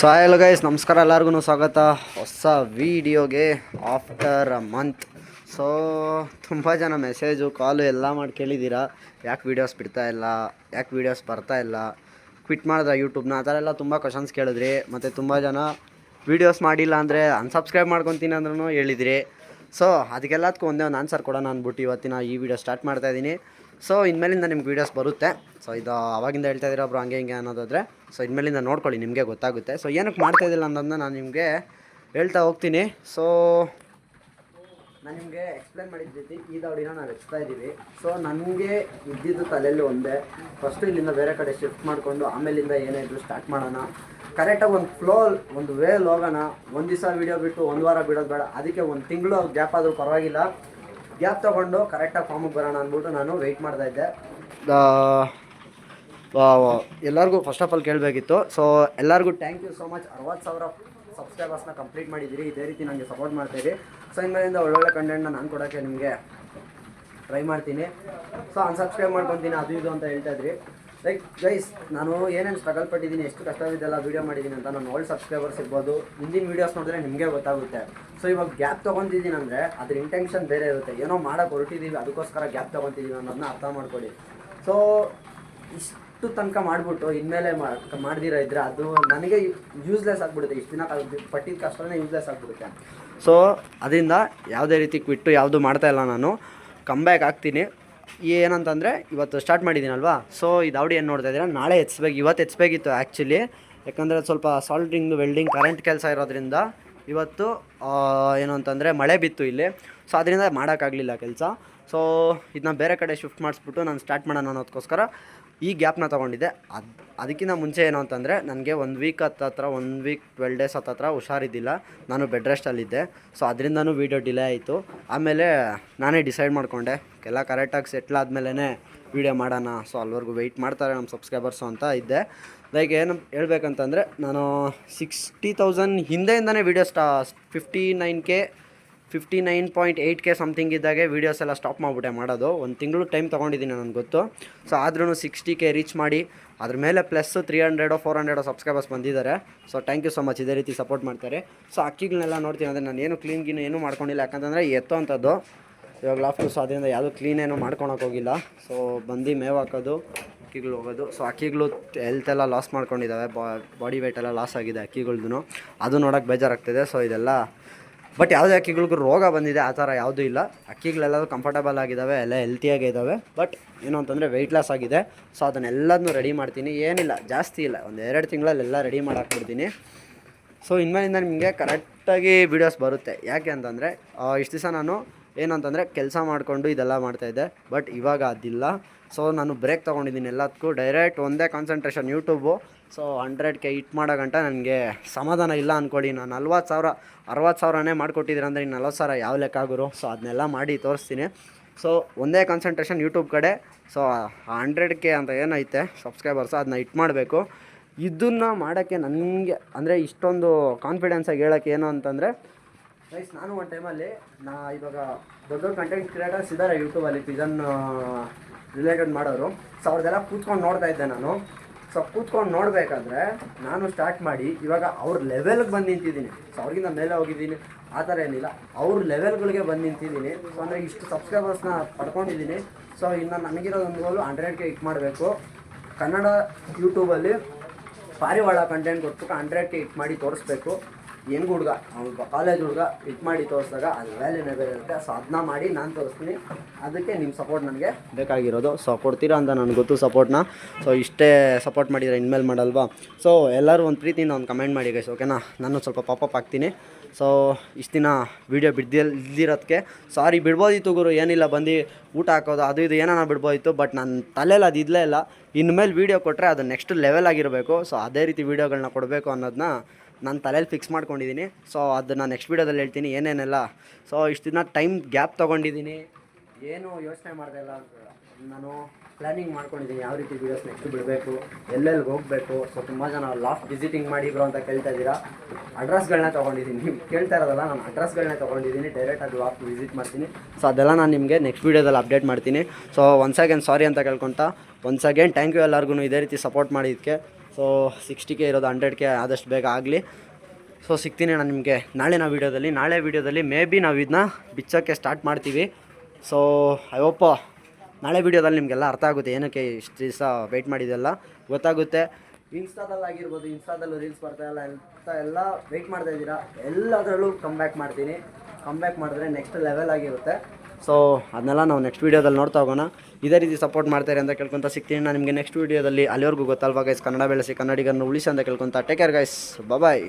So hello guys ನಮಸ್ಕಾರ ಎಲ್ಲರಿಗೂ ಸ್ವಾಗತ. ಹೊಸ ವೀಡಿಯೋಗೆ ಆಫ್ಟರ್ ಅ ಮಂತ್ ಸೊ ತುಂಬ ಜನ ಮೆಸೇಜು ಕಾಲು ಎಲ್ಲ ಮಾಡಿ ಕೇಳಿದ್ದೀರಾ ಯಾಕೆ ವೀಡಿಯೋಸ್ ಬಿಡ್ತಾ ಇಲ್ಲ? ಯಾಕೆ ವೀಡಿಯೋಸ್ ಬರ್ತಾ ಇಲ್ಲ? ಕ್ವಿಟ್ ಮಾಡಿದ್ರೆ ಯೂಟ್ಯೂಬ್ನ ಆ ಥರ ಎಲ್ಲ ತುಂಬ ಕ್ವಶನ್ಸ್ ಕೇಳಿದ್ರಿ. ಮತ್ತು ತುಂಬ ಜನ ವೀಡಿಯೋಸ್ ಮಾಡಿಲ್ಲ ಅಂದರೆ ಅನ್ಸಬ್ಸ್ಕ್ರೈಬ್ ಮಾಡ್ಕೊತೀನಿ ಅಂದ್ರೂ ಹೇಳಿದ್ರಿ. ಸೊ ಅದಕ್ಕೆಲ್ಲದಕ್ಕೂ ಒಂದೇ ಒಂದು ಆನ್ಸರ್ ಕೊಡೋಣ ಅಂದ್ಬಿಟ್ಟು ಇವತ್ತಿನ ಈ ವಿಡಿಯೋ ಸ್ಟಾರ್ಟ್ ಮಾಡ್ತಾ ಇದ್ದೀನಿ. ಸೊ ಇನ್ಮೇಲಿಂದ ನಿಮ್ಗೆ ವೀಡಿಯೋಸ್ ಬರುತ್ತೆ. ಸೊ ಇದು ಅವಾಗಿಂದ ಹೇಳ್ತಾ ಇದ್ದೀರ ಒಬ್ರು ಹಂಗೆ ಹಿಂಗೆ ಅನ್ನೋದಾದರೆ. ಸೊ ಇನ್ಮೇಲಿಂದ ನೋಡ್ಕೊಳ್ಳಿ, ನಿಮಗೆ ಗೊತ್ತಾಗುತ್ತೆ. ಸೊ ಏನಕ್ಕೆ ಮಾಡ್ತಾ ಇದ್ದಿಲ್ಲ ಅನ್ನೋದನ್ನ ನಾನು ನಿಮಗೆ ಹೇಳ್ತಾ ಹೋಗ್ತೀನಿ. ಸೊ ನಾನು ನಿಮಗೆ ಎಕ್ಸ್ಪ್ಲೇನ್ ರೀತಿ ಈ ದೌಡಿನ ನಾವು ಎಚ್ತಾ ಇದ್ದೀವಿ. ಸೊ ನನಗೆ ಇದ್ದಿದ್ದು ತಲೆಯಲ್ಲಿ ಒಂದೇ. ಫಸ್ಟು ಇಲ್ಲಿಂದ ಬೇರೆ ಕಡೆ ಶಿಫ್ಟ್ ಮಾಡಿಕೊಂಡು ಆಮೇಲಿಂದ ಏನೇ ಇದ್ರು ಸ್ಟಾರ್ಟ್ ಮಾಡೋಣ. ಕರೆಕ್ಟಾಗಿ ಒಂದು ಫ್ಲೋ ಒಂದು ವೇಲ್ ಹೋಗೋಣ. ಒಂದು ದಿವಸ ವೀಡಿಯೋ ಬಿಟ್ಟು ಒಂದು ವಾರ ಬಿಡೋದು ಬೇಡ. ಅದಕ್ಕೆ ಒಂದು ತಿಂಗಳು ಗ್ಯಾಪ್ ಆದರೂ ಪರವಾಗಿಲ್ಲ. ಗ್ಯಾಪ್ ತೊಗೊಂಡು ಕರೆಕ್ಟಾಗಿ ಫಾರ್ಮಿಗೆ ಬರೋಣ ಅಂದ್ಬಿಟ್ಟು ನಾನು ವೆಯ್ಟ್ ಮಾಡ್ತಾ ಇದ್ದೆ. ಎಲ್ಲರಿಗೂ ಫಸ್ಟ್ ಆಫ್ ಆಲ್ ಕೇಳಬೇಕಿತ್ತು. ಸೊ ಎಲ್ಲರಿಗೂ ಥ್ಯಾಂಕ್ ಯು ಸೊ ಮಚ್ ಅರವತ್ತು ಸಾವಿರ ಸಬ್ಸ್ಕ್ರೈಬರ್ಸ್ನ ಕಂಪ್ಲೀಟ್ ಮಾಡಿದ್ದೀರಿ. ಇದೇ ರೀತಿ ನನಗೆ ಸಪೋರ್ಟ್ ಮಾಡ್ತಾಯಿರಿ ಸೊ ಇನ್ಮೇಲಿಂದ ಒಳ್ಳೊಳ್ಳೆ ಕಂಟೆಂಟ್ನ ನಾನು ಕೊಡೋಕ್ಕೆ ನಿಮಗೆ ಟ್ರೈ ಮಾಡ್ತೀನಿ. ಸೊ ಅನ್ಸಬ್ಸ್ಕ್ರೈಬ್ ಮಾಡ್ಕೊತೀನಿ. ಅದು ಇದು ಅಂತ ಹೇಳ್ತಾ ಇದ್ರಿ. ಲೈಕ್ ಗೈಸ್ ನಾನು ಏನೇನು ಸ್ಟ್ರಗಲ್ ಪಟ್ಟಿದ್ದೀನಿ, ಎಷ್ಟು ಕಷ್ಟವಿದ್ದೆಲ್ಲ ವೀಡಿಯೋ ಮಾಡಿದ್ದೀನಿ ಅಂತ ನಾನು ಓಲ್ಡ್ ಸಬ್ಸ್ಕ್ರೈಬರ್ಸ್ ಇರ್ಬೋದು, ಹಿಂದಿನ ವೀಡಿಯೋಸ್ ನೋಡಿದ್ರೆ ನಿಮಗೆ ಗೊತ್ತಾಗುತ್ತೆ. ಸೊ ಇವಾಗ ಗ್ಯಾಪ್ ತೊಗೊತಿದ್ದೀನಿ ಅಂದರೆ ಅದ್ರ ಇಂಟೆನ್ಷನ್ ಬೇರೆ ಇರುತ್ತೆ. ಏನೋ ಮಾಡೋಕೆ ಹೊರಟಿದ್ದೀವಿ ಅದಕ್ಕೋಸ್ಕರ ಗ್ಯಾಪ್ ತೊಗೊತಿದ್ದೀವಿ ಅನ್ನೋದನ್ನ ಅರ್ಥ ಮಾಡ್ಕೊಳ್ಳಿ. ಸೊ ಇಷ್ಟು ತನಕ ಮಾಡಿಬಿಟ್ಟು ಇನ್ಮೇಲೆ ಮಾಡ್ದಿರ ಇದ್ರೆ ಅದು ನನಗೆ ಯೂಸ್ಲೆಸ್ ಆಗಿಬಿಡುತ್ತೆ. ಇಷ್ಟು ದಿನ ಪಟ್ಟಿದ ಕಷ್ಟನೇ ಯೂಸ್ಲೆಸ್ ಆಗಿಬಿಡುತ್ತೆ. ಸೊ ಅದರಿಂದ ಯಾವುದೇ ರೀತಿ ಕ್ವಿಟ್ಟು ಯಾವುದು ಮಾಡ್ತಾ ಇಲ್ಲ ನಾನು. ಕಮ್ಬ್ಯಾಕ್ ಆಗ್ತೀನಿ. ಏನಂತಂದರೆ ಇವತ್ತು ಸ್ಟಾರ್ಟ್ ಮಾಡಿದ್ದೀನಲ್ವಾ? ಸೊ ಇದು ಅವಡಿ ಏನು ನೋಡ್ತಾ ಇದ್ದೀರಾ? ನಾಳೆ ಎತ್ಸ್ಬೇಕು, ಇವತ್ತು ಎತ್ಸ್ಬೇಕಿತ್ತು ಆ್ಯಕ್ಚುಲಿ ಯಾಕಂದರೆ ಸ್ವಲ್ಪ ಸಾಲ್ಟಿಂಗ್ ವೆಲ್ಡಿಂಗ್ ಕರೆಂಟ್ ಕೆಲಸ ಇರೋದ್ರಿಂದ ಇವತ್ತು ಏನು ಅಂತಂದರೆ ಮಳೆ ಬಿತ್ತು ಇಲ್ಲಿ. ಸೊ ಅದರಿಂದ ಮಾಡೋಕ್ಕಾಗಲಿಲ್ಲ ಕೆಲಸ. ಸೊ ಇದನ್ನ ಬೇರೆ ಕಡೆ ಶಿಫ್ಟ್ ಮಾಡಿಸ್ಬಿಟ್ಟು ನಾನು ಸ್ಟಾರ್ಟ್ ಮಾಡೋಣ ಅನ್ನೋದಕ್ಕೋಸ್ಕರ ಈ ಗ್ಯಾಪ್ನ ತೊಗೊಂಡಿದ್ದೆ. ಅದು, ಅದಕ್ಕಿಂತ ಮುಂಚೆ ಏನು ಅಂತಂದರೆ ನನಗೆ ಒಂದು ವೀಕ್ ಹತ್ತತ್ರ ಒಂದು ವೀಕ್ ಟ್ವೆಲ್ ಡೇಸ್ ಹತ್ತತ್ರ ಹುಷಾರಿದ್ದಿಲ್ಲ. ನಾನು ಬೆಡ್ ರೆಸ್ಟಲ್ಲಿದ್ದೆ ಸೊ ಅದರಿಂದನೂ ವೀಡಿಯೋ ಡಿಲೇ ಆಯಿತು. ಆಮೇಲೆ ನಾನೇ ಡಿಸೈಡ್ ಮಾಡಿಕೊಂಡೆ ಎಲ್ಲ ಕರೆಕ್ಟಾಗಿ ಸೆಟ್ಲ್ ಆದಮೇಲೆ ವೀಡಿಯೋ ಮಾಡೋಣ. ಸೊ ಅಲ್ಲಿವರೆಗೂ ವೆಯ್ಟ್ ಮಾಡ್ತಾರೆ ನಮ್ಮ ಸಬ್ಸ್ಕ್ರೈಬರ್ಸು ಅಂತ ಇದ್ದೆ. ಲೈಕ್ ಏನು, ಹೇಳ್ಬೇಕಂತಂದರೆ ನಾನು ಸಿಕ್ಸ್ಟಿ ತೌಸಂಡ್ ಹಿಂದೆಯಿಂದನೇ video ಸ್ಟಾ fifty nine K fifty nine point eight K something ಇದ್ದಾಗೆ ವೀಡಿಯೋಸ್ ಎಲ್ಲ ಸ್ಟಾಪ್ ಮಾಡಿಬಿಟ್ಟೆ ಮಾಡೋದು. ಒಂದು ತಿಂಗಳು ಟೈಮ್ ತೊಗೊಂಡಿದ್ದೀನಿ ನನಗೆ ಗೊತ್ತು. ಸೊ ಆದ್ರೂ ಸಿಕ್ಸ್ಟಿ ಕೆ ರೀಚ್ ಮಾಡಿ, ಅದ್ರ ಮೇಲೆ ಪ್ಲಸ್ ತ್ರೀ ಹಂಡ್ರೆಡೋ ಫೋರ್ ಹಂಡ್ರೆಡೋ ಸಬ್ಸ್ಕ್ರೈಬರ್ಸ್ ಬಂದಿದ್ದಾರೆ. So thank you so much ಇದೇ ರೀತಿ ಸಪೋರ್ಟ್ ಮಾಡ್ತಾರೆ. ಸೊ ಅಕ್ಕಿಗಳನ್ನೆಲ್ಲ ನೋಡ್ತೀನಿ, ಅಂದರೆ ನಾನು ಏನು ಕ್ಲೀನ್ ಗೀನು ಏನು ಮಾಡ್ಕೊಂಡಿಲ್ಲ. ಯಾಕಂತಂದರೆ ಎತ್ತೋ ಅಂಥದ್ದು ಇವಾಗ ಲಾಫ್ಟು ಸೊ ಅದರಿಂದ ಯಾವುದೂ ಕ್ಲೀನ್ ಏನೂ ಮಾಡ್ಕೊಳಕ್ಕೆ ಹೋಗಿಲ್ಲ. ಸೊ ಬಂದು ಮೇವು ಹಾಕೋದು ಅಕ್ಕಿಗಳು ಹೋಗೋದು. ಸೊ ಅಕ್ಕಿಗಳು ಹೆಲ್ತ್ ಎಲ್ಲ ಲಾಸ್ ಮಾಡ್ಕೊಂಡಿದ್ದಾವೆ ಬಾಡಿ ವೆಯ್ಟ್ ಎಲ್ಲ ಲಾಸ್ ಆಗಿದೆ ಅಕ್ಕಿಗಳ್ದು ಅದು ನೋಡೋಕೆ ಬೇಜಾರಾಗ್ತಿದೆ. ಸೊ ಇದೆಲ್ಲ ಬಟ್ ಯಾವುದೇ ಅಕ್ಕಿಗಳಿಗೂ ರೋಗ ಬಂದಿದೆ, ಆ ಥರ ಯಾವುದೂ ಇಲ್ಲ. ಅಕ್ಕಿಗಳೆಲ್ಲದೂ ಕಂಫರ್ಟಬಲ್ ಆಗಿದ್ದಾವೆ ಎಲ್ಲ ಹೆಲ್ತಿಯಾಗಿ ಇದ್ದಾವೆ ಬಟ್ ಏನು ಅಂತಂದರೆ ವೆಯ್ಟ್ ಲಾಸ್ ಆಗಿದೆ. ಸೊ ಅದನ್ನೆಲ್ಲದನ್ನೂ ರೆಡಿ ಮಾಡ್ತೀನಿ. ಏನಿಲ್ಲ, ಜಾಸ್ತಿ ಇಲ್ಲ. ಒಂದು ಎರಡು ತಿಂಗಳಲ್ಲೆಲ್ಲ ರೆಡಿ ಮಾಡಾಕ್ಬಿಡ್ತೀನಿ. ಸೊ ಇನ್ಮೇಲಿಂದ ನಿಮಗೆ ಕರೆಕ್ಟಾಗಿ ವೀಡಿಯೋಸ್ ಬರುತ್ತೆ. ಯಾಕೆ ಅಂತಂದರೆ ಇಷ್ಟು ದಿವಸ ನಾನು ಏನಂತಂದರೆ ಕೆಲಸ ಮಾಡಿಕೊಂಡು ಇದೆಲ್ಲ ಮಾಡ್ತಾಯಿದ್ದೆ ಬಟ್ ಇವಾಗ ಅದಿಲ್ಲ. ಸೊ ನಾನು ಬ್ರೇಕ್ ತೊಗೊಂಡಿದ್ದೀನಿ ಎಲ್ಲದಕ್ಕೂ ಡೈರೆಕ್ಟ್ ಒಂದೇ concentration YouTube so hundred K hit ಮಾಡೋ ಗಂಟ ನನಗೆ ಸಮಾಧಾನ ಇಲ್ಲ ಅಂದ್ಕೊಳ್ಳಿ ನಾನು ನಲ್ವತ್ತು ಸಾವಿರ ಅರವತ್ತು ಸಾವಿರನೇ ಮಾಡಿಕೊಟ್ಟಿದ್ದೀರ ಅಂದರೆ ಇನ್ನು ನಲ್ವತ್ತು ಸಾವಿರ ಯಾವ ಲೆಕ್ಕ ಆಗೋರು ಸೊ ಅದನ್ನೆಲ್ಲ ಮಾಡಿ ತೋರಿಸ್ತೀನಿ. ಸೊ ಒಂದೇ ಕಾನ್ಸಂಟ್ರೇಷನ್ ಯೂಟ್ಯೂಬ್ ಕಡೆ. ಸೊ ಹಂಡ್ರೆಡ್ ಕೆ ಅಂತ ಏನೈತೆ? ಸಬ್ಸ್ಕ್ರೈಬರ್ಸ್ ಅದನ್ನ ಹಿಟ್ ಮಾಡಬೇಕು. ಇದನ್ನು ಮಾಡೋಕ್ಕೆ ನನಗೆ ಅಂದರೆ ಇಷ್ಟೊಂದು ಕಾನ್ಫಿಡೆನ್ಸಾಗಿ ಹೇಳೋಕ್ಕೆ ಏನು ಅಂತಂದರೆ ಗೈಸ್ ನಾನು ಒಂದು ಟೈಮಲ್ಲಿ ನಾ ಇವಾಗ ದೊಡ್ಡ ದೊಡ್ಡ ಕಂಟೆಂಟ್ ಕ್ರಿಯೇಟರ್ಸ್ ಇದ್ದಾರೆ ಯೂಟ್ಯೂಬಲ್ಲಿ ಪಿಜನ್ ರಿಲೇಟೆಡ್ ಮಾಡೋರು. ಸೊ ಅವ್ರದ್ದೆಲ್ಲ ಕೂತ್ಕೊಂಡು ನೋಡ್ತಾ ಇದ್ದೆ ನಾನು. ಸೊ ಕೂತ್ಕೊಂಡು ನೋಡಬೇಕಾದ್ರೆ ನಾನು ಸ್ಟಾರ್ಟ್ ಮಾಡಿ ಇವಾಗ ಅವ್ರ ಲೆವೆಲ್ಗೆ ಬಂದು ನಿಂತಿದ್ದೀನಿ. ಸೊ ಅವ್ರಿಗಿಂತ ಮೇಲೆ ಹೋಗಿದ್ದೀನಿ. ಆ ಥರ ಏನಿಲ್ಲ. ಅವ್ರ ಲೆವೆಲ್ಗಳಿಗೆ ಬಂದು ನಿಂತಿದ್ದೀನಿ. ಸೊ ಅಂದರೆ ಇಷ್ಟು ಸಬ್ಸ್ಕ್ರೈಬರ್ಸ್ನ ಪಡ್ಕೊಂಡಿದ್ದೀನಿ. ಸೊ ಇನ್ನು ನನಗಿರೋದೊಂದು ಗೋಲು ಹಂಡ್ರೆಡ್ ಕೆ ಹಿಟ್ ಮಾಡಬೇಕು. ಕನ್ನಡ ಯೂಟ್ಯೂಬಲ್ಲಿ ಪಾರಿವಾಳ ಕಂಟೆಂಟ್ ಕೊಟ್ಬಿಟ್ಟು ಹಂಡ್ರೆಡ್ ಕೆ ಹಿಟ್ ಮಾಡಿ ತೋರಿಸ್ಬೇಕು. ಹೆಂಗ್ ಹುಡುಗ ಅವ್ನು ಕಾಲೇಜ್ ಹುಡುಗ ಹಿಟ್ ಮಾಡಿ ತೋರಿಸಿದಾಗ ಅದು ವ್ಯಾಲ್ಯೂನೇ ಬೇರೆ ಇರುತ್ತೆ. ಸೊ ಅದನ್ನ ಮಾಡಿ ನಾನು ತೋರಿಸ್ತೀನಿ. ಅದಕ್ಕೆ ನಿಮ್ಮ ಸಪೋರ್ಟ್ ನನಗೆ ಬೇಕಾಗಿರೋದು. ಸೊ ಕೊಡ್ತೀರಾ ಅಂತ ನನಗೆ ಗೊತ್ತು ಸಪೋರ್ಟ್ನ ಸೊ ಇಷ್ಟೇ ಸಪೋರ್ಟ್ ಮಾಡಿದರೆ ಇನ್ಮೇಲೆ ಮಾಡಲ್ವಾ? ಸೊ ಎಲ್ಲರೂ ಒಂದು ಪ್ರೀತಿಯಿಂದ ಒಂದು ಕಮೆಂಟ್ ಮಾಡಿ ಗೈಸ್ ಓಕೆನಾ ನಾನು ಸ್ವಲ್ಪ ಪಾಪಪ್ ಆಗ್ತೀನಿ ಸೊ ಇಷ್ಟು ದಿನ ವೀಡಿಯೋ ಬಿಡ್ದಿಲ್ ಇಲ್ದಿರೋದಕ್ಕೆ ಸಾರಿ ಬಿಡ್ಬೋದಿತ್ತು ಗುರು, ಏನಿಲ್ಲ, ಬಂದು ಊಟ ಹಾಕೋದು, ಅದು ಇದು ಏನೋ ಬಿಡ್ಬೋದಿತ್ತು ಬಟ್ ನನ್ನ ತಲೆಯಲ್ಲಿ ಅದು ಇದ್ಲೇ ಇಲ್ಲ. ಇನ್ಮೇಲೆ ವೀಡಿಯೋ ಕೊಟ್ಟರೆ ಅದು ನೆಕ್ಸ್ಟ್ ಲೆವೆಲ್ ಆಗಿರಬೇಕು. ಸೊ ಅದೇ ರೀತಿ ವೀಡಿಯೋಗಳನ್ನ ಕೊಡಬೇಕು ಅನ್ನೋದನ್ನ ನಾನು ತಲೆಯಲ್ಲಿ ಫಿಕ್ಸ್ ಮಾಡ್ಕೊಂಡಿದ್ದೀನಿ ಸೊ ಅದನ್ನು ನೆಕ್ಸ್ಟ್ ವೀಡಿಯೋದಲ್ಲಿ ಹೇಳ್ತೀನಿ, ಏನೇನೆಲ್ಲ. ಸೊ ಇಷ್ಟು ದಿನ ಟೈಮ್ ಗ್ಯಾಪ್ ತೊಗೊಂಡಿದ್ದೀನಿ ಏನು ಯೋಚನೆ ಮಾಡ್ದೆ ಇಲ್ಲ. ನಾನು ಪ್ಲ್ಯಾನಿಂಗ್ ಮಾಡ್ಕೊಂಡಿದ್ದೀನಿ ಯಾವ ರೀತಿ ವೀಡಿಯೋಸ್ ನೆಕ್ಸ್ಟ್ ಬಿಡಬೇಕು, ಎಲ್ಲೆಲ್ಲಿ ಹೋಗಬೇಕು. ಸೊ ತುಂಬ ಜನ ಲಾಸ್ಟ್ ವಿಸಿಟಿಂಗ್ ಮಾಡಿದ್ರು ಅಂತ ಕೇಳ್ತಾ ಇದ್ದೀರಾ. ಅಡ್ರೆಸ್ಗಳನ್ನ ತೊಗೊಂಡಿದ್ದೀನಿ ನೀವು ಕೇಳ್ತಾ ಇರೋದಲ್ಲ, ನಾನು ಅಡ್ರೆಸ್ಗಳನ್ನ ತೊಗೊಂಡಿದ್ದೀನಿ ಡೈರೆಕ್ಟಾಗಿ ಲಾಸ್ಟ್ ವಿಸಿಟ್ ಮಾಡ್ತೀನಿ. ಸೊ ಅದೆಲ್ಲ ನಾನು ನಿಮಗೆ ನೆಕ್ಸ್ಟ್ ವೀಡಿಯೋದಲ್ಲಿ ಅಪ್ಡೇಟ್ ಮಾಡ್ತೀನಿ. ಸೊ ಒನ್ಸ್ ಅಗೇನ್ ಸಾರಿ ಅಂತ ಕೇಳ್ಕೊತ ಒನ್ಸ್ ಅಗೇನ್ ಥ್ಯಾಂಕ್ ಯು ಎಲ್ಲರಿಗೂ ಇದೇ ರೀತಿ ಸಪೋರ್ಟ್ ಮಾಡಿದ್ದಕ್ಕೆ ಸೊ ಸಿಕ್ಸ್ಟಿ ಕೆ ಇರೋದು ಹಂಡ್ರೆಡ್ಗೆ ಆದಷ್ಟು ಬೇಗ ಆಗಲಿ. ಸೊ ಸಿಗ್ತೀನಿ ನಾನು ನಿಮಗೆ. ನಾಳಿನ ವೀಡಿಯೋದಲ್ಲಿ, ನಾಳೆ ವೀಡಿಯೋದಲ್ಲಿ ಮೇ ಬಿ ನಾವು ಇದನ್ನ ಬಿಚ್ಚೋಕ್ಕೆ ಸ್ಟಾರ್ಟ್ ಮಾಡ್ತೀವಿ. ಸೊ ಐ ಹೋಪ್ ನಾಳೆ ವೀಡಿಯೋದಲ್ಲಿ ನಿಮಗೆಲ್ಲ ಅರ್ಥ ಆಗುತ್ತೆ ಏನಕ್ಕೆ ಇಷ್ಟು ದಿವಸ ವೆಯ್ಟ್ ಮಾಡಿದೆಲ್ಲ. ಗೊತ್ತಾಗುತ್ತೆ. ಇನ್ಸ್ಟಾದಲ್ಲಿ ಆಗಿರ್ಬೋದು ಇನ್ಸ್ಟಾದಲ್ಲೂ ರೀಲ್ಸ್ ಬರ್ತಾ ಇಲ್ಲ ಅಂತ ಎಲ್ಲ ವೆಯ್ಟ್ ಮಾಡ್ತಾ ಇದ್ದೀರಾ? ಎಲ್ಲದರಲ್ಲೂ ಕಮ್ ಬ್ಯಾಕ್ ಮಾಡ್ತೀನಿ. ಕಮ್ ಬ್ಯಾಕ್ ಮಾಡಿದ್ರೆ ನೆಕ್ಸ್ಟ್ ಲೆವೆಲ್ ಆಗಿರುತ್ತೆ. ಸೊ ಅದನ್ನೆಲ್ಲ ನಾವು ನೆಕ್ಸ್ಟ್ ವೀಡಿಯೋದಲ್ಲಿ ನೋಡ್ತಾ ಹೋಗೋಣ. ಇದೇ ರೀತಿ ಸಪೋರ್ಟ್ ಮಾಡ್ತಾರೆ ಅಂತ ಕೇಳ್ಕೊಂತ ಸಿಗ್ತೀನಿ. ನಾನು ನಿಮಗೆ ನೆಕ್ಸ್ಟ್ ವೀಡಿಯೋದಲ್ಲಿ ಅಲ್ಲಿವರೆಗೂ ಗೊತ್ತಲ್ವಾ ಗೈಸ್ ಕನ್ನಡ ಬೆಳೆಸಿ ಕನ್ನಡಿಗರನ್ನು ಉಳಿಸಿ ಅಂತ ಕೇಳ್ಕೊತ. Take care guys bye